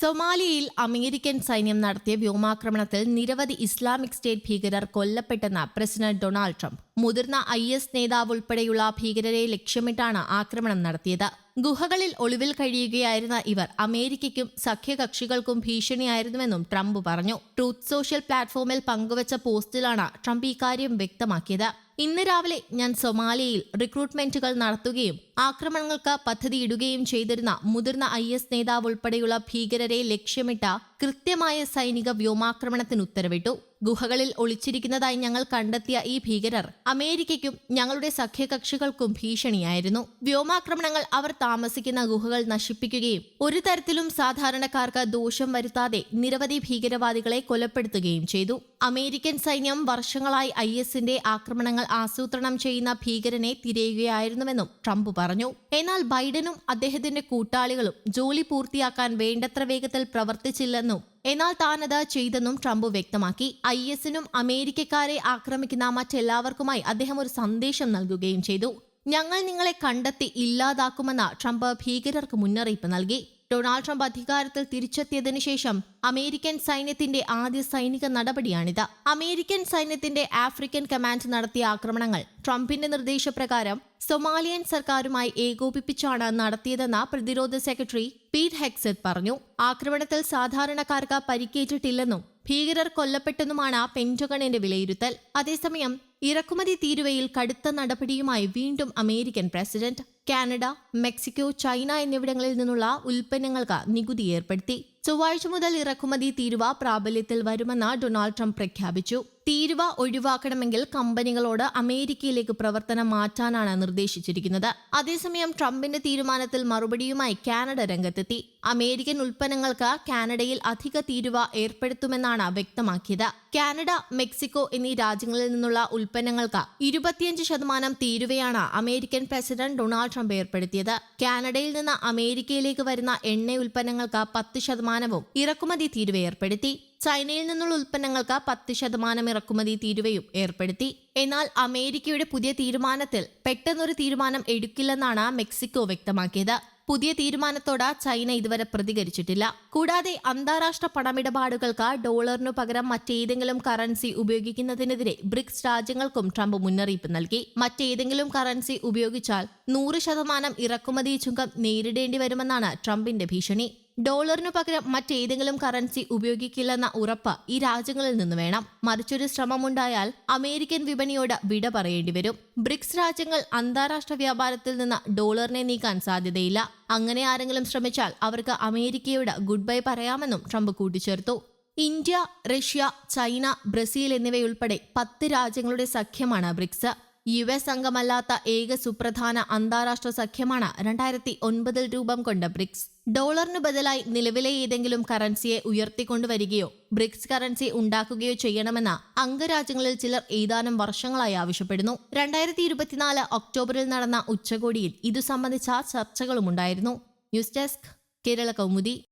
സൊമാലിയയിൽ American സൈന്യം നടത്തിയ വ്യോമാക്രമണത്തിൽ നിരവധി ഇസ്ലാമിക് സ്റ്റേറ്റ് ഭീകരർ കൊല്ലപ്പെട്ടെന്ന് പ്രസിഡന്റ് ഡൊണാൾഡ് ട്രംപ്. മുതിർന്ന ഐ എസ് നേതാവ് ഉൾപ്പെടെയുള്ള ഭീകരരെ ലക്ഷ്യമിട്ടാണ് ആക്രമണം നടത്തിയത്. ഗുഹകളിൽ ഒളിവിൽ കഴിയുകയായിരുന്ന ഇവർ അമേരിക്കയ്ക്കും സഖ്യകക്ഷികൾക്കും ഭീഷണിയായിരുന്നുവെന്നും ട്രംപ് പറഞ്ഞു. ട്രൂത്ത് സോഷ്യൽ പ്ലാറ്റ്ഫോമിൽ പങ്കുവച്ച പോസ്റ്റിലാണ് ട്രംപ് ഇക്കാര്യം വ്യക്തമാക്കിയത്. ഇന്ന് രാവിലെ ഞാൻ സൊമാലിയയിൽ റിക്രൂട്ട്മെന്റുകൾ നടത്തുകയും ആക്രമണങ്ങൾക്ക് പദ്ധതിയിടുകയും ചെയ്തിരുന്ന മുതിർന്ന ഐ എസ് നേതാവ് ഉൾപ്പെടെയുള്ള ഭീകരരെ ലക്ഷ്യമിട്ട കൃത്യമായ സൈനിക വ്യോമാക്രമണത്തിന് ഉത്തരവിട്ടു. ഗുഹകളിൽ ഒളിച്ചിരിക്കുന്നതായി ഞങ്ങൾ കണ്ടെത്തിയ ഈ ഭീകരർ അമേരിക്കയ്ക്കും ഞങ്ങളുടെ സഖ്യകക്ഷികൾക്കും ഭീഷണിയായിരുന്നു. വ്യോമാക്രമണങ്ങൾ അവർ താമസിക്കുന്ന ഗുഹകൾ നശിപ്പിക്കുകയും ഒരു തരത്തിലും സാധാരണക്കാർക്ക് ദോഷം വരുത്താതെ നിരവധി ഭീകരവാദികളെ കൊലപ്പെടുത്തുകയും ചെയ്തു. അമേരിക്കൻ സൈന്യം വർഷങ്ങളായി ഐ എസിന്റെ ആക്രമണങ്ങൾ ആസൂത്രണം ചെയ്യുന്ന ഭീകരനെ തിരയുകയായിരുന്നുവെന്നും ട്രംപ് പറഞ്ഞു. എന്നാൽ ബൈഡനും അദ്ദേഹത്തിന്റെ കൂട്ടാളികളും ജോലി പൂർത്തിയാക്കാൻ വേണ്ടത്ര വേഗത്തിൽ പ്രവർത്തിച്ചില്ലെന്നും എന്നാൽ താനത് ചെയ്തെന്നും ട്രംപ് വ്യക്തമാക്കി. ഐ എസിനും അമേരിക്കക്കാരെ ആക്രമിക്കുന്ന മറ്റെല്ലാവർക്കുമായി അദ്ദേഹം ഒരു സന്ദേശം നൽകുകയും ചെയ്തു. ഞങ്ങൾ നിങ്ങളെ കണ്ടെത്തി ഇല്ലാതാക്കുമെന്ന് ട്രംപ് ഭീകരർക്ക് മുന്നറിയിപ്പ് നൽകി. ഡൊണാൾഡ് ട്രംപ് അധികാരത്തിൽ തിരിച്ചെത്തിയതിനു ശേഷം അമേരിക്കൻ സൈന്യത്തിന്റെ ആദ്യ സൈനിക നടപടിയാണിത്. അമേരിക്കൻ സൈന്യത്തിന്റെ ആഫ്രിക്കൻ കമാൻഡ് നടത്തിയ ആക്രമണങ്ങൾ ട്രംപിന്റെ നിർദ്ദേശപ്രകാരം സൊമാലിയൻ സർക്കാരുമായി ഏകോപിപ്പിച്ചാണ് നടത്തിയതെന്ന് പ്രതിരോധ സെക്രട്ടറി പീറ്റ് ഹെക്സറ്റ് പറഞ്ഞു. ആക്രമണത്തിൽ സാധാരണക്കാർക്ക് പരിക്കേറ്റിട്ടില്ലെന്നും ഭീകരർ കൊല്ലപ്പെട്ടെന്നുമാണ് പെന്റഗണിന്റെ വിലയിരുത്തൽ. അതേസമയം ഇറക്കുമതി തീരുവയിൽ കടുത്ത നടപടിയുമായി വീണ്ടും American president Canada Mexico China എന്നിവിടങ്ങളിൽ നിന്നുള്ള ഉൽപ്പന്നങ്ങൾക്ക് നികുതി ഏർപ്പെടുത്തി. ചൊവ്വാഴ്ച മുതൽ ഇറക്കുമതി തീരുവ പ്രാബല്യത്തിൽ വരുമെന്ന് ഡൊണാൾഡ് ട്രംപ് പ്രഖ്യാപിച്ചു. തീരുവ ഒഴിവാക്കണമെങ്കിൽ കമ്പനികളോട് അമേരിക്കയിലേക്ക് പ്രവർത്തനം മാറ്റാനാണ് നിർദ്ദേശിച്ചിരിക്കുന്നത്. അതേസമയം ട്രംപിന്റെ തീരുമാനത്തിൽ മറുപടിയുമായി കാനഡ രംഗത്തെത്തി. അമേരിക്കൻ ഉൽപ്പന്നങ്ങൾക്ക് കാനഡയിൽ അധിക തീരുവ ഏർപ്പെടുത്തുമെന്നാണ് വ്യക്തമാക്കിയത്. കാനഡ മെക്സിക്കോ എന്നീ രാജ്യങ്ങളിൽ നിന്നുള്ള ഉൽപ്പന്നങ്ങൾക്ക് ഇരുപത്തിയഞ്ച് ശതമാനം തീരുവയാണ് അമേരിക്കൻ പ്രസിഡന്റ് ഡൊണാൾഡ് ട്രംപ് ഏർപ്പെടുത്തിയത്. കാനഡയിൽ നിന്ന് അമേരിക്കയിലേക്ക് വരുന്ന എണ്ണ ഉൽപ്പന്നങ്ങൾക്ക് പത്ത് ശതമാനവും ഇറക്കുമതി തീരുവ ഏർപ്പെടുത്തി. ചൈനയിൽ നിന്നുള്ള ഉൽപ്പന്നങ്ങൾക്ക് പത്ത് ശതമാനം ഇറക്കുമതി തീരുവയും ഏർപ്പെടുത്തി. എന്നാൽ അമേരിക്കയുടെ പുതിയ തീരുമാനത്തിൽ പെട്ടെന്നൊരു തീരുമാനം എടുക്കില്ലെന്നാണ് മെക്സിക്കോ വ്യക്തമാക്കിയത്. പുതിയ തീരുമാനത്തോട് ചൈന ഇതുവരെ പ്രതികരിച്ചിട്ടില്ല. കൂടാതെ അന്താരാഷ്ട്ര പണമിടപാടുകൾക്ക് ഡോളറിനു പകരം മറ്റേതെങ്കിലും കറൻസി ഉപയോഗിക്കുന്നതിനെതിരെ ബ്രിക്സ് രാജ്യങ്ങൾക്കും ട്രംപ് മുന്നറിയിപ്പ് നൽകി. മറ്റേതെങ്കിലും കറൻസി ഉപയോഗിച്ചാൽ നൂറ് ശതമാനം ഇറക്കുമതി ചുങ്കം നേരിടേണ്ടി വരുമെന്നാണ് ട്രംപിന്റെ ഭീഷണി. ഡോളറിനു പകരം മറ്റേതെങ്കിലും കറൻസി ഉപയോഗിക്കില്ലെന്ന ഉറപ്പ് ഈ രാജ്യങ്ങളിൽ നിന്ന് വേണം. മറിച്ചൊരു ശ്രമമുണ്ടായാൽ അമേരിക്കൻ വിപണിയോട് വിട പറയേണ്ടി വരും. ബ്രിക്സ് രാജ്യങ്ങൾ അന്താരാഷ്ട്ര വ്യാപാരത്തിൽ നിന്ന് ഡോളറിനെ നീക്കാൻ സാധ്യതയില്ല. അങ്ങനെ ആരെങ്കിലും ശ്രമിച്ചാൽ അവർക്ക് അമേരിക്കയോട് ഗുഡ് ബൈ പറയാമെന്നും ട്രംപ് കൂട്ടിച്ചേർത്തു. ഇന്ത്യ റഷ്യ ചൈന ബ്രസീൽ എന്നിവയുൾപ്പെടെ പത്ത് രാജ്യങ്ങളുടെ സഖ്യമാണ് ബ്രിക്സ്. യു എസ് അംഗമല്ലാത്ത ഏക സുപ്രധാന അന്താരാഷ്ട്ര സഖ്യമാണ് രണ്ടായിരത്തി ഒൻപതിൽ രൂപം കൊണ്ട ബ്രിക്സ്. ഡോളറിനു ബദലായി നിലവിലെ ഏതെങ്കിലും കറൻസിയെ ഉയർത്തിക്കൊണ്ടുവരികയോ ബ്രിക്സ് കറൻസി ഉണ്ടാക്കുകയോ ചെയ്യണമെന്ന് അംഗരാജ്യങ്ങളിൽ ചിലർ ഏതാനും വർഷങ്ങളായി ആവശ്യപ്പെടുന്നു. രണ്ടായിരത്തി ഇരുപത്തിനാല് ഒക്ടോബറിൽ നടന്ന ഉച്ചകോടിയിൽ ഇതു സംബന്ധിച്ച ചർച്ചകളുമുണ്ടായിരുന്നു. News desk Kerala Kaumudi.